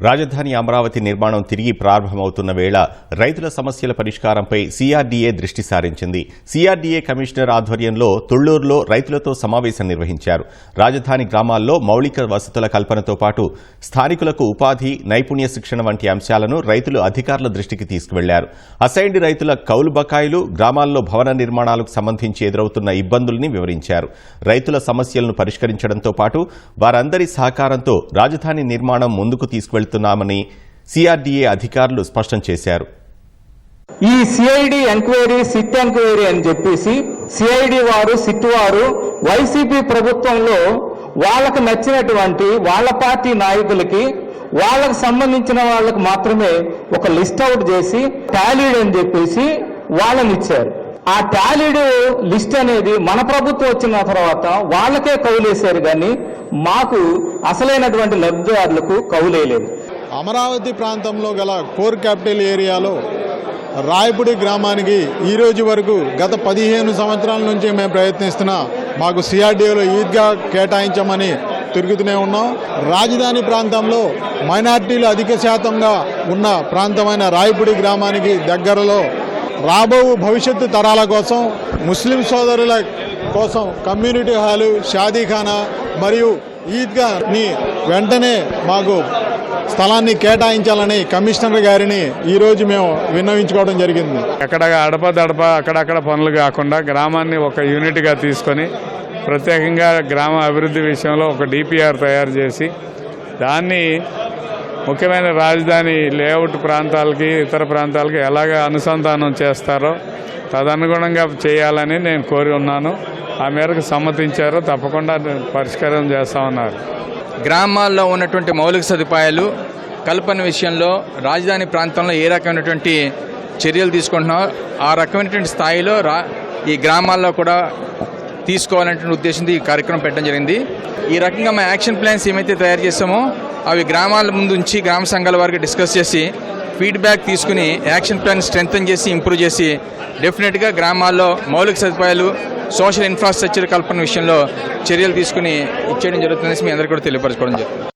రాజధాని అమరావతి నిర్మాణం తిరిగి ప్రారంభమవుతున్న వేళ రైతుల సమస్యల పరిష్కారంపై సీఆర్డీఏ దృష్టి సారించింది. సీఆర్డీఏ కమిషనర్ ఆధ్వర్యంలో తుళ్ళూరులో రైతులతో సమావేశం నిర్వహించారు. రాజధాని గ్రామాల్లో మౌలిక వసతుల కల్పనతో పాటు స్థానికులకు ఉపాధి నైపుణ్య శిక్షణ వంటి అంశాలను రైతులు అధికారుల దృష్టికి తీసుకువెళ్ళారు. అసైన్డ్ రైతుల కౌలు బకాయిలు గ్రామాల్లో భవన నిర్మాణాలకు సంబంధించి ఎదురవుతున్న ఇబ్బందుల్ని వివరించారు. రైతుల సమస్యలను పరిష్కరించడంతో పాటు వారందరి సహకారంతో రాజధాని నిర్మాణం ముందుకు తీసుకువెళ్తున్నామని సిఆర్డీఏ అధికారులు స్పష్టం చేశారు. ఈ సిఐడి ఎంక్వైరీ సిట్ ఎంక్వైరీ అని చెప్పేసి సిఐడి వారు సిట్ వారు వైసీపీ ప్రభుత్వంలో వాళ్ళకు నచ్చినటువంటి వాళ్ళ పార్టీ నాయకులకి వాళ్ళకు సంబంధించిన వాళ్ళకు మాత్రమే ఒక లిస్ట్ అవుట్ చేసి టాలీడ్ అని చెప్పేసి వాళ్ళని ఇచ్చారు. ఆ టాలీడ్ లిస్ట్ అనేది మన ప్రభుత్వం వచ్చిన తర్వాత వాళ్ళకే కౌలేశారు కానీ మాకు అసలైనటువంటి లబ్ధిదారులకు కౌలేయలేదు అమరావతి ప్రాంతంలో గల కోర్ క్యాపిటల్ ఏరియాలో రాయపూడి గ్రామానికి ఈ రోజు వరకు గత పదిహేను సంవత్సరాల నుంచి మేము ప్రయత్నిస్తున్నా మాకు సిఆర్డీఓలో ఈద్గా కేటాయించమని తిరుగుతూనే ఉన్నాం. రాజధాని ప్రాంతంలో మైనార్టీలు అధిక శాతంగా ఉన్న ప్రాంతమైన రాయపూడి గ్రామానికి దగ్గరలో రాబో భవిష్యత్తు తరాల కోసం ముస్లిం సోదరుల కోసం కమ్యూనిటీ హాలు షాదీఖానా మరియు ఈద్గాని వెంటనే మాకు స్థలాన్ని కేటాయించాలని కమిషనర్ గారిని ఈరోజు మేము విన్నవించుకోవడం జరిగింది. ఎక్కడ అడప దడప అక్కడక్కడ పనులు కాకుండా గ్రామాన్ని ఒక యూనిట్గా తీసుకొని ప్రత్యేకంగా గ్రామ అభివృద్ధి విషయంలో ఒక డిపిఆర్ తయారు చేసి దాన్ని ముఖ్యమైన రాజధాని లేఅవుట్ ప్రాంతాలకి ఇతర ప్రాంతాలకి ఎలాగ అనుసంధానం చేస్తారో తదనుగుణంగా చేయాలని నేను కోరి ఉన్నాను ఆ మేరకు సమ్మతించారు తప్పకుండా పరిష్కారం చేస్తామన్నారు. గ్రామాల్లో ఉన్నటువంటి మౌలిక సదుపాయాలు కల్పన విషయంలో రాజధాని ప్రాంతంలో ఏ రకమైనటువంటి చర్యలు తీసుకుంటున్నామో ఆ రకమైనటువంటి స్థాయిలో రా ఈ గ్రామాల్లో కూడా తీసుకోవాలనేటువంటి ఉద్దేశంతో ఈ కార్యక్రమం పెట్టడం జరిగింది. ఈ రకంగా మా యాక్షన్ ప్లాన్స్ ఏమైతే తయారు చేస్తామో అవి గ్రామాల ముందు ఉంచి గ్రామ సంఘాల వారికి డిస్కస్ చేసి ఫీడ్బ్యాక్ తీసుకుని యాక్షన్ ప్లాన్ స్ట్రెంగ్తన్ చేసి ఇంప్రూవ్ చేసి డెఫినెట్గా గ్రామాల్లో మౌలిక సదుపాయాలు సోషల్ ఇన్ఫ్రాస్ట్రక్చర్ కల్పన విషయంలో చర్యలు తీసుకుని ఇచ్చేయడం జరుగుతుందని మీ అందరికీ కూడా తెలియపరచుకోవడం జరుగుతుంది.